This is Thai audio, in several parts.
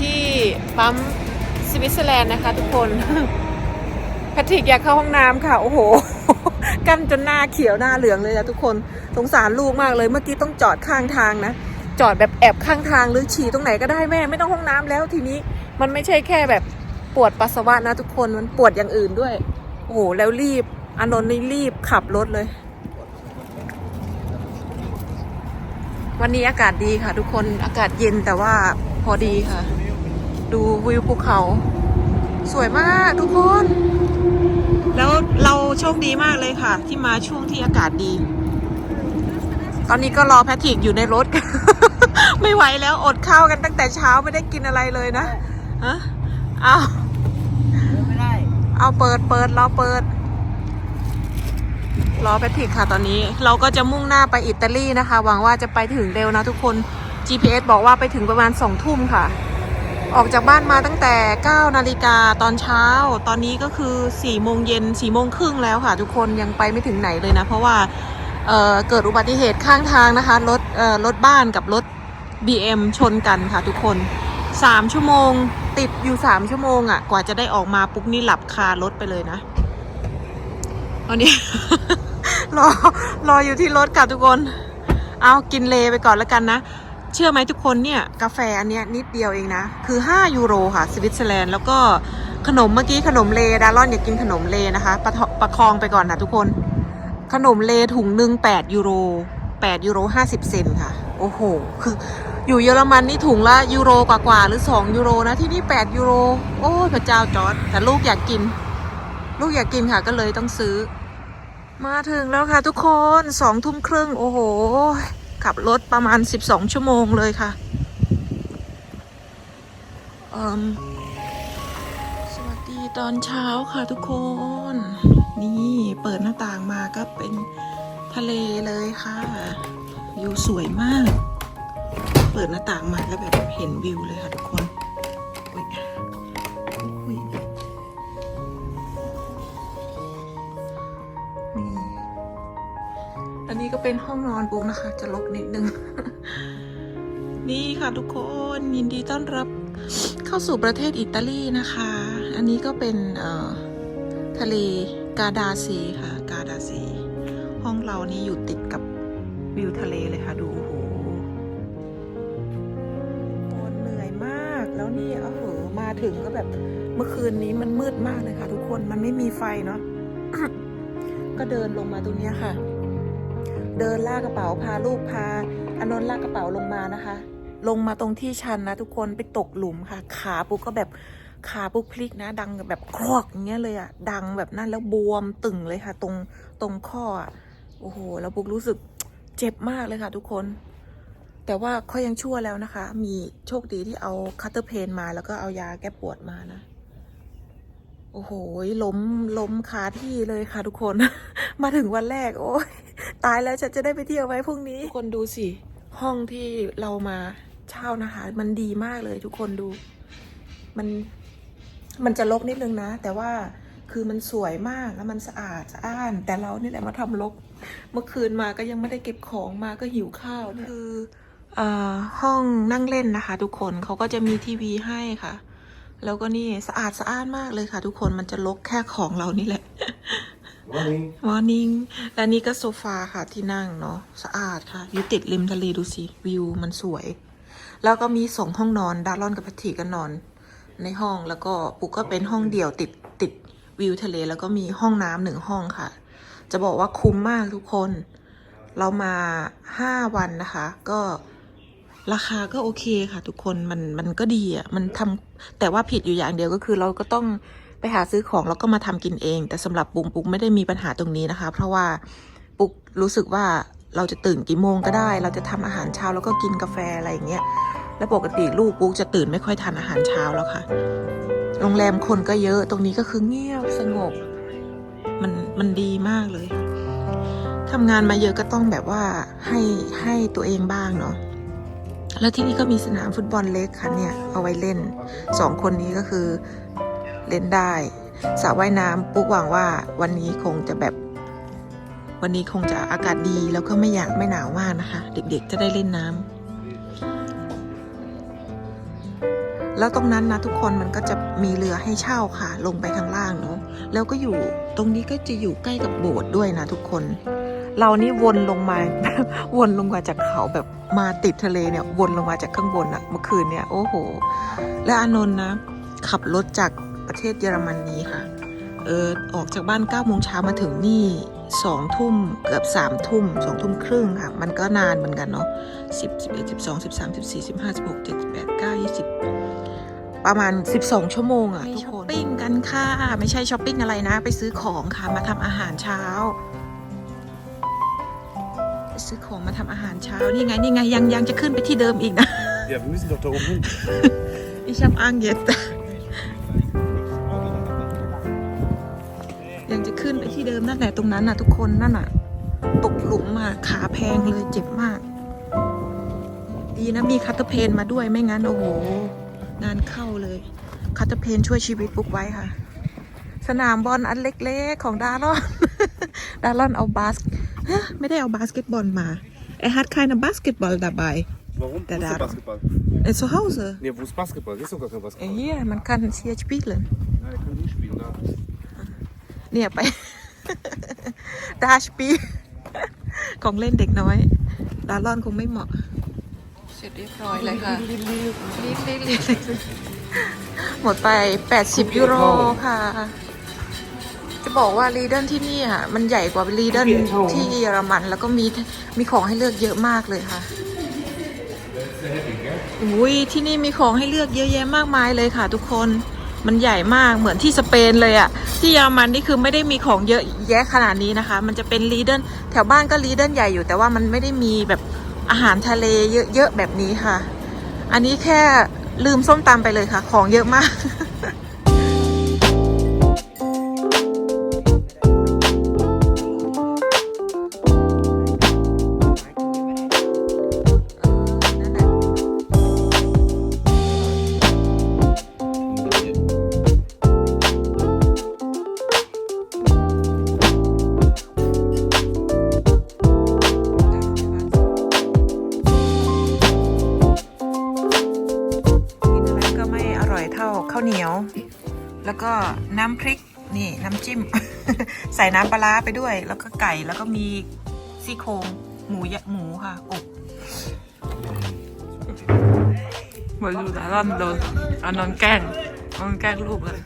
ที่ปั๊มสวิตเซอร์แลนด์นะคะทุกคนแพทริกอยากเข้าห้องน้ำค่ะ โอ้โหกั้นจนหน้าเขียวหน้าเหลืองเลยอะทุกคนสงสารลูกมากเลยเมื่อกี้ต้องจอดข้างทางนะ จอดแบบแอบข้างทางหรือฉี่ตรงไหนก็ได้แม่ไม่ต้องห้องน้ำแล้วทีนี้มันไม่ใช่แค่แบบปวดปัสสาวะนะทุกคนมันปวดอย่างอื่นด้วย โอ้โหแล้วรีบอานนท์นี่รีบขับรถเลย วันนี้อากาศดีค่ะทุกคนอากาศเย็นแต่ว่า อดีค่ะ ดูวิวภูเขา สวยมากทุกคน แล้วเราโชคดีมากเลยค่ะ ที่มาช่วงที่อากาศดี ตอนนี้ก็รอแพทริกอยู่ในรถไม่ไหวแล้วอดข้าวกันตั้งแต่เช้าไม่ได้กินอะไรเลยนะฮะเอาไม่ได้ เอาเปิดเปิดเราเปิดรอแพทริกค่ะตอนนี้ เราก็จะมุ่งหน้าไปอิตาลีนะคะ หวังว่าจะไปถึงเร็วนะทุกคน GPS บอกว่าไปถึงประมาณ2ทุ่มค่ะ ออกจากบ้านมาตั้งแต่9นาฬิกาตอนเช้า ตอนนี้ก็คือ4โมงเย็น4โมงครึ่งแล้วค่ะ ทุกคนยังไปไม่ถึงไหนเลยนะ เพราะว่าเเกิดอุบัติเหตุข้างทางนะคะรถรถบ้านกับรถ BM ชนกันค่ะทุกคน3ชั่วโมงติดอยู่3ชั่วโมงอะ่ะ กว่าจะได้ออกมาปุ๊บนี่หลับคารถไปเลยนะตอนนี้ รอรออยู่ที่รถค่ะทุกคน เอากินเลไปก่อนแล้วกันนะ เชื่อไหมทุกคนเนี่ยกาแฟอันเนี้ยนิดเดียวเองนะ คือ 5 ยูโรค่ะสวิตเซอร์แลนด์แล้วก็ขนมเมื่อกี้ขนมเลดารอนอยากกินขนมเลนะคะประประคองไปก่อนนะทุกคน ขนมเลถุงหนึ่ง8ยูโร8ยูโร50 เซนค่ะ โอ้โห คืออยู่เยอรมันนี่ถุงละยูโรกว่าๆหรือ 2 ยูโรนะที่นี่ 8 ยูโร โอ้พระเจ้าจอร์ดแต่ลูกอยากกิน ลูกอยากกินค่ะก็เลยต้องซื้อ มาถึงแล้วค่ะทุกคนสองทุ่มครึ่งโอ้โห ขับรถประมาณ 12 ชั่วโมงเลยค่ะสวัสดีตอนเช้าค่ะทุกคน นี่เปิดหน้าต่างมาก็เป็นทะเลเลยค่ะวิวสวยมาก เปิดหน้าต่างมาแล้วแบบเห็นวิวเลยค่ะ นี้ก็เป็นห้องนอนบุ๊กนะคะ จะลกนิดนึง นี่ค่ะทุกคนยินดีต้อนรับเข้าสู่ประเทศอิตาลีนะคะ อันนี้ก็เป็นทะเลกาดาซีค่ะ กาดาซี ห้องเรานี่อยู่ติดกับวิวทะเลเลยค่ะ ดูโอ้โหตอนเหนื่อยมาก แล้วนี่โอ้โหมาถึงก็แบบเมื่อคืนนี้มันมืดมากเลยค่ะ ทุกคนมันไม่มีไฟเนาะก็เดินลงมาตรงนี้ค่ะ เดินลากกระเป๋าพาลูกพาอานนท์ลากกระเป๋าลงมานะคะ ลงมาตรงที่ชันนะทุกคนไปตกหลุมค่ะ ขาปุ๊กก็แบบขาปุ๊กพลิกนะ ดังแบบครอกอย่างเงี้ยเลยอะดังแบบนั้นแล้วบวมตึงเลยค่ะ ตรงตรงข้ออะโอ้โหแล้วปุ๊กรู้สึกเจ็บมากเลยค่ะทุกคน แต่ว่าเขายังชั่วแล้วนะคะ มีโชคดีที่เอาคัตเตอร์เพนมาแล้วก็เอายาแก้ปวดมานะโอ้โหล้มล้มคาที่เลยค่ะทุกคน มาถึงวันแรก โอ้ย ตายแล้วฉันจะได้ไปเที่ยวไหมพรุ่งนี้ ทุกคนดูสิ ห้องที่เรามาเช่านะคะ มันดีมากเลยทุกคนดู มันมันจะรกนิดนึงนะ แต่ว่าคือมันสวยมากแล้วมันสะอาดสะอ้าน แต่เรานี่แหละมาทำรกเมื่อคืนมาก็ยังไม่ได้เก็บของมาก็หิวข้าวเนี่ยคือเอ่อห้องนั่งเล่นนะคะ ทุกคนเขาก็จะมีทีวีให้ค่ะ แล้วก็นี่สะอาดสะอ้านมากเลยค่ะ ทุกคนมันจะลกแค่ของเรานี่แหละ Morning. มอร์นิ่งและนี่ก็โซฟาค่ะที่นั่งเนาะสะอาดค่ะอยู่ติดริมทะเลดูสิ วิวมันสวย แล้วก็มีสองห้องนอน ดารอนกับพัทธีก็นอน ในห้องแล้วก็ปุกก็เป็นห้องเดี่ยวติดติดวิวทะเล แล้วก็มีห้องน้ำหนึ่งห้องค่ะ จะบอกว่าคุ้มมากทุกคน เรามาห้าวันนะคะ ก็ราคาก็โอเคค่ะ ทุกคนมันมันก็ดีอะมันทำแต่ว่าผิดอยู่อย่างเดียวก็คือเราก็ต้อง ไปหาซื้อของแล้วก็มาทำกินเอง แต่สำหรับปุกปุกไม่ได้มีปัญหาตรงนี้นะคะ เพราะว่าปุกรู้สึกว่าเราจะตื่นกี่โมงก็ได้ เราจะทำอาหารเช้าแล้วก็กินกาแฟอะไรอย่างเงี้ยแล้วปกติลูกปุ๊กจะตื่นไม่ค่อยทานอาหารเช้าแล้วค่ะ โรงแรมคนก็เยอะตรงนี้ก็คือเงียบสงบ มันมันดีมากเลยทำงานมาเยอะก็ต้องแบบว่าให้ให้ตัวเองบ้างเนาะแล้วที่นี่ก็มีสนามฟุตบอลเล็กค่ะเนี่ย เอาไว้เล่นสองคนนี้ก็คือ เล่นได้สระว่ายน้ำปุ๊กหวังว่าวันนี้คงจะแบบ วันนี้คงจะอากาศดีแล้วก็ไม่อยากไม่หนาวมากนะคะ เด็กๆจะได้เล่นน้ำแล้วตรงนั้นนะทุกคนมันก็จะมีเรือให้เช่าค่ะ ลงไปข้างล่างเนาะแล้วก็อยู่ตรงนี้ก็จะอยู่ใกล้กับโบสถ์ด้วยนะทุกคน เรานี่วนลงมา วนลงมาจากเขาแบบมาติดทะเลเนี่ยวนลงมาจากข้างบนอะเมื่อคืนเนี่ยโอ้โห และอานนท์นะ ขับรถจาก เทศเยอรมนนีค่ะ เออออกจากบ้าน9ก้าโมงเช้ามาถึงนี่สองทุ่มเกือบสามทุ่มสองทุ่มครึ่งค่ะ มันก็นานเหมือนกันเนาะสิบสิบเอ็ดสิบสองสิบสามสิบสี่สิบห้าสิบหกเจ็ดแปดเก้ายี่สิบประมาณ 12 ชั่วโมงอะทุกคนช้อปปิ้งกันค่ะ ไม่ใช่ช้อปปิ้งอะไรนะ ไปซื้อของค่ะ มาทำอาหารเช้าไปซื้อของมาทำอาหารเช้า นี่ไง นี่ไง ยังยังจะขึ้นไปที่เดิมอีกนะ Ja, wir müssen doch da oben hin. Ich habe Angst jetzt. ยัง เดิมนั่นแหละตรงนั้นน่ะ ทุกคนนั่นน่ะ ตกหลุมมาขาแพงเลยเจ็บมาก ดีนะมีคัตเตอร์เพนมาด้วยไม่งั้นโอ้โหงานเข้าเลย คัตเตอร์เพนช่วยชีวิตปุ๊กไว้ค่ะ สนามบอลอันเล็กๆ ของดารอน ดารอนเอาบาสฮะไม่ได้เอาบาสเกตบอลมา Er hat keine Basketball dabei. Warum? Der Wo ist da- der Basketball? Er ist zu Hause. Nee, wo ist Basketball? Hier ist sogar kein Ja, Basketball. Hier, man kann es hier spielen. Ja, wir können hier spielen. Da. เนี่ยไป ดาชปีของเล่นเด็กน้อย ดารอนคงไม่เหมาะ เสร็จเรียบร้อยเลยค่ะรีบรีบรีบหมดไป 80 ยูโรค่ะ จะบอกว่ารีเดนที่นี่อะ มันใหญ่กว่ารีเดนที่เยอรมัน แล้วก็มีมีของให้เลือกเยอะมากเลยค่ะอุ้ยที่นี่มีของให้เลือกเยอะแยะมากมายเลยค่ะทุกคน มันใหญ่มากเหมือนที่สเปนเลยอะที่เยอรมันนี่คือไม่ได้มีของเยอะแยะขนาดนี้นะคะ มันจะเป็นรีเดนแถวบ้านก็รีเดนใหญ่อยู่ แต่ว่ามันไม่ได้มีแบบอาหารทะเลเยอะๆแบบนี้ค่ะ อันนี้แค่ลืมส้มตำไปเลยค่ะ ของเยอะมากำปลาร้าไปด้วย แล้วก็ไก่แล้วก็มีซี่โครงหมูยะหมูค่ะอบมาดูแต่ร่อนโดนอันนอนแกล้งนอนแกล้งลูกเลย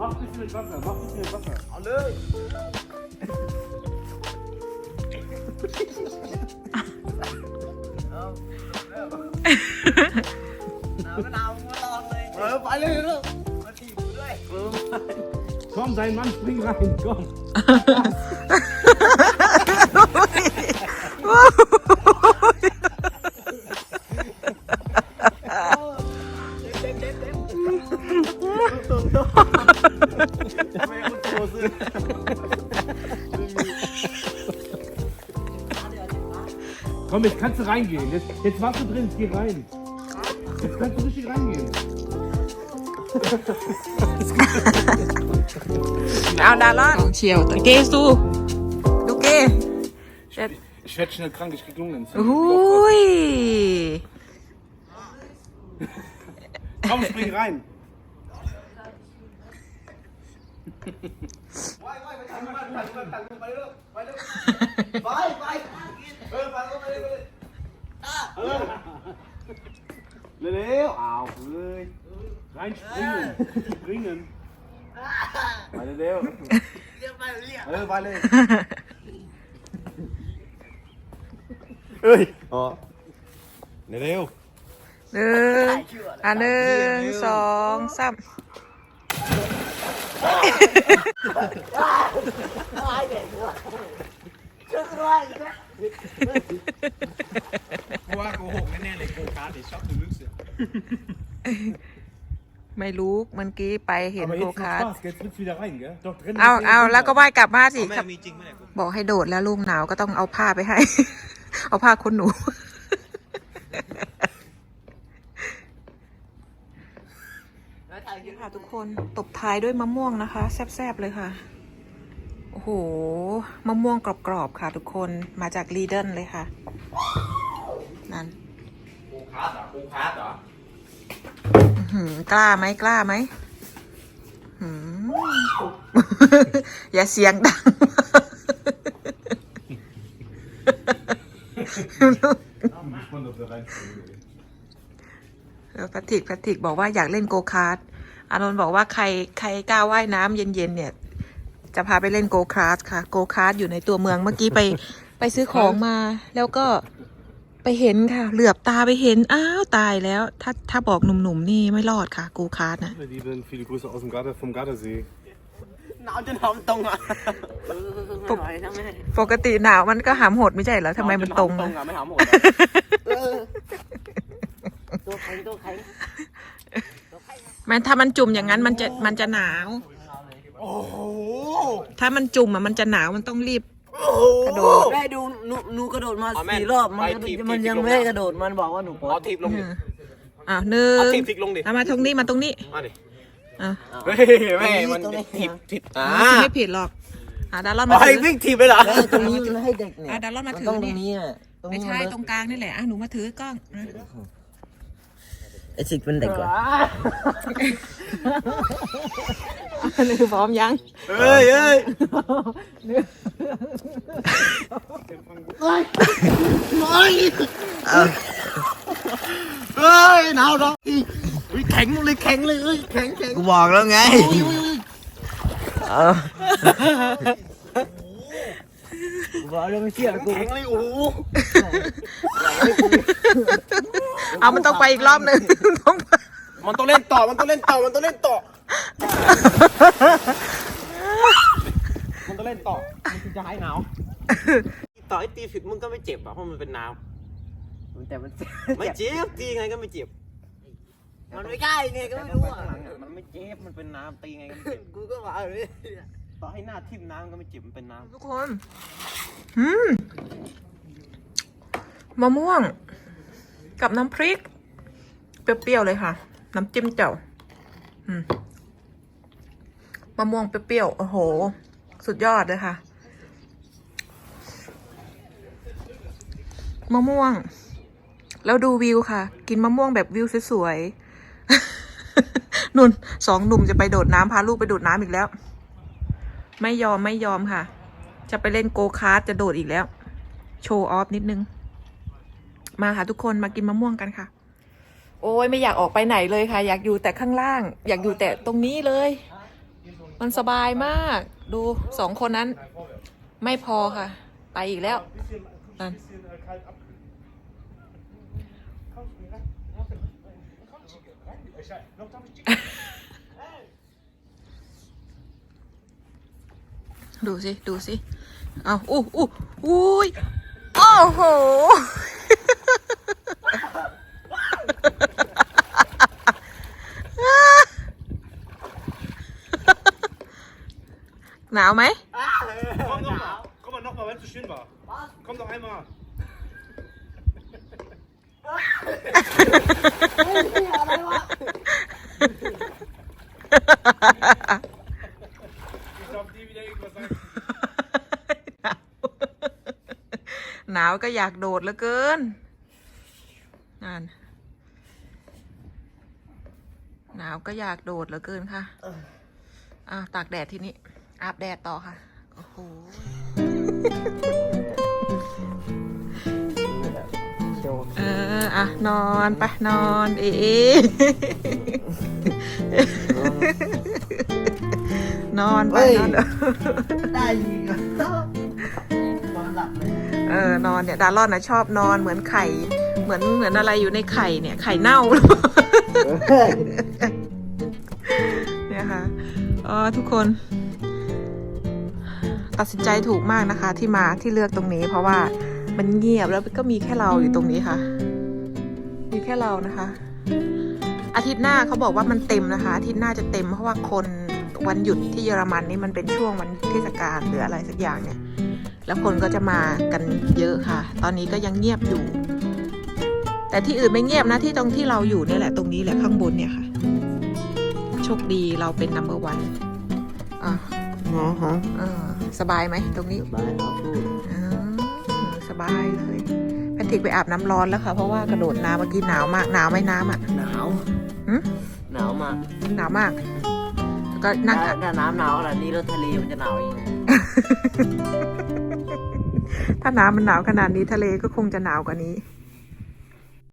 Mach ein bisschen mit Wasser, mach ein bisschen mit Wasser. Alle! เออไปเลยลูกมาถีบด้วย Komm, dein Mann, spring rein, komm. Komm, jetzt kannst du reingehen. Jetzt, jetzt warst du drin, geh rein. Jetzt kannst du เอาดารอนเชียวตะเกสูดูเก Ich werde schnell krank, ich krieg Lungenentzündung. อุ้ย Komm, spring rein. ไปไปเออไปก็ไปเลยไปเลยเออเร็วๆอ้าวเฮ้ย Rein springen. Springen. ไปเร็วๆเรียกไปเรียกเออไปเลยเฮ้ยอ๋อเร็วหนึ่งอะหนึ่งสองสามกูว่าโกหกแน่ๆเลยโกคาร์ดชอบดูลึกเสีย ไม่รู้เมื่อกี้ไปเห็น Aber โก jetzt คาร์ macht Spaß, jetzt willst du wieder rein, gell? Doch, drin เอาเอาแล้วก็ว่ายกลับมาสิแม่ครับมีจริงไหมเนี่ยบอกให้โดดแล้วลูกหนาวก็ต้องเอาผ้าไปให้ เอาผ้าคนหนูค่ะทุกคนตบท้ายด้วยมะม่วงนะคะ แซ่บๆเลยค่ะ โอ้โห มะม่วงกรอบๆค่ะทุกคนมาจากลีเดนเลยค่ะ นั่นโคคาร์ดเหรอโคคาร์ดเหรออื้อหือ กล้าไหมกล้าไหมอย่าเสียงดังเออแพทริกแพทริกบอกว่าอยากเล่นโกคาร์ดอานนท์บอกว่าใครใครกล้าว่ายน้ำเย็นๆเนี่ย จะพาไปเล่นโกคาร์ดค่ะ โกคาร์ดอยู่ในตัวเมืองเมื่อกี้ไปไปซื้อของมา แล้วก็ ไปเห็นค่ะ เหลือบตาไปเห็น อ้าว ตายแล้ว ถ้าถ้าบอกหนุ่มๆ นี่ไม่รอดค่ะโกคาร์ดนะ Meine Lieben, viele Grüße aus dem Garda, vom Gardasee. หนาวจนหอมตรงอะปกปกติหนาวมันก็หามโหดไม่ใช่เหรอทำไมมันตรงตรอะงอะไม่หอมหมดตัวแข็งตัวแข็งมันถ้ามันจุ่มอย่างนั้นมันจะมันจะหนาว โอ้โหถ้ามันจุ่มอะมันจะหนาวมันต้องรีบ กระโดดแม่ดูหนูหนูกระโดดมาอ๋อแม่สี่รอบมันไปกระโดถีดบมันถีบยังลงไม่ได้กระโดดมันบอกว่าหนูปวเอาดทีบลงดิอ่าหนึ่เอางทีบทิกลงดิ เอามาตรงนี้มาตรงนี้มาดิอะเฮ้ยแม่มันถีบถีบอ่าไม่ผิดหรอกอะดารอนมาไอ้ถือ วิ่งถีบเลยเหรอแม่ตรงนี้มันให้เด็กเนี่ยอะดารอนมาถือต้องตรนี่ งนี้อะตรงไม่นี้ใช่มันตรงกลางนี่แหละอะหนูมาถือกล้องอะ ไอ้สิกเป็นเด็กกว่าหนูพร้อมยังเฮ้ยเฮ้ยเฮ้ยหนาวร้อนแข็งเลยแข็งเลยเอ้ยแข็งแข็งกูบอกแล้วไงเออกูบอกแล้วไม่เชื่อกูแข็งเลยโอ้โห เอามันต้องไปอีกรอบหนึ่งต้องไปมันต้องเล่นต่อ มันต้องเล่นต่อ มันต้องเล่นต่อ มันต้องเล่นต่อ มันถึงจะหายหนาว ต่อไอ้ตีผิดมึงก็ไม่เจ็บอะเพราะมันเป็นน้ำแต่มันไม่เจ็บตีไงก็ไม่เจ็บ มันไม่ได้ไงก็ไม่รู้อะ มันไม่เจ็บ มันเป็นน้ำตีไงก็ไม่เจ็บ กูก็ว่าเลยต่อให้หน้าทิ่มน้ำก็ไม่เจ็บ มันเป็นน้ทุกคนอืมมะม่วง กับน้ำพริก เปรี้ยวๆเลยค่ะ น้ำจิ้มแจ่วอืมมะม่วงเปรี้ยวๆโอ้โห สุดยอดเลยค่ะมะม่วง แล้วดูวิวค่ะ กินมะม่วงแบบวิวสวยๆนุ่นสองหนุ่มจะไปโดดน้ำพาลูกไปโดดน้ำอีกแล้ว ไม่ยอมไม่ยอมค่ะ จะไปเล่นโกคาร์ดจะโดดอีกแล้ว โชว์ออฟนิดนึง มาค่ะทุกคนมากินมะม่วงกันค่ะ โอ้ยไม่อยากออกไปไหนเลยค่ะ อยากอยู่แต่ข้างล่าง อยากอยู่แต่ตรงนี้เลย มันสบายมาก ดูสองคนนั้น ไม่พอค่ะ ไปอีกแล้วนั่นดูสิ ดูสิ เอาอู้อู้อุ้ยโอ้โห หนาวไหม Komm noch mal, komm mal noch mal, wenn es so schön war. Komm doch einmal. Ich darf nie wieder irgendwas sagen. หนาวก็อยากโดดเหลือเกินนั่นหนาวก็อยากโดดเหลือเกินค่ะอะตากแดดทีนี้ อาบแดดต่อค่ะ โอ้โห เออ อะ นอนไปนอนเอเอนอนไปนอนได้ยิงอะนอนหลับเลยเออนอนเนี่ยดารอนนะชอบนอนเหมือนไข่ เหมือนเหมือนอะไรอยู่ในไข่เนี่ย ไข่เน่าเนี่ยค่ะเออทุกคน ตัดสินใจถูกมากนะคะ ที่มาที่เลือกตรงนี้ เพราะว่ามันเงียบแล้วก็มีแค่เราอยู่ตรงนี้ค่ะ มีแค่เรานะคะ อาทิตย์หน้าเขาบอกว่ามันเต็มนะคะ อาทิตย์หน้าจะเต็มเพราะว่าคนวันหยุดที่เยอรมันนี่มันเป็นช่วงวันเทศกาลหรืออะไรสักอย่างเนี่ย แล้วคนก็จะมากันเยอะค่ะ ตอนนี้ก็ยังเงียบอยู่ แต่ที่อื่นไม่เงียบนะที่ตรงที่เราอยู่เนี่ยแหละตรงนี้แหละข้างบนเนี่ยค่ะ โชคดีเราเป็น number one อะอ๋อฮะเออ สบายไหมตรงนี้ สบายครับพูดสบายเลยแพทริกไปอาบน้ำร้อนแล้วค่ะ เพราะว่ากระโดดน้ำเมื่อกี้หนาวมากหนาวไหมน้ำอะ หนาวหนาวมากหนาวมากแล้วก็นั่งอาบ ถ้น้ำหนาวขนาดนี้แล้ทะเลมันจะหนาวยังไงถ้าน้ำมันหนาวขนาดนี้ทะเลก็คงจะหนาวกว่านี้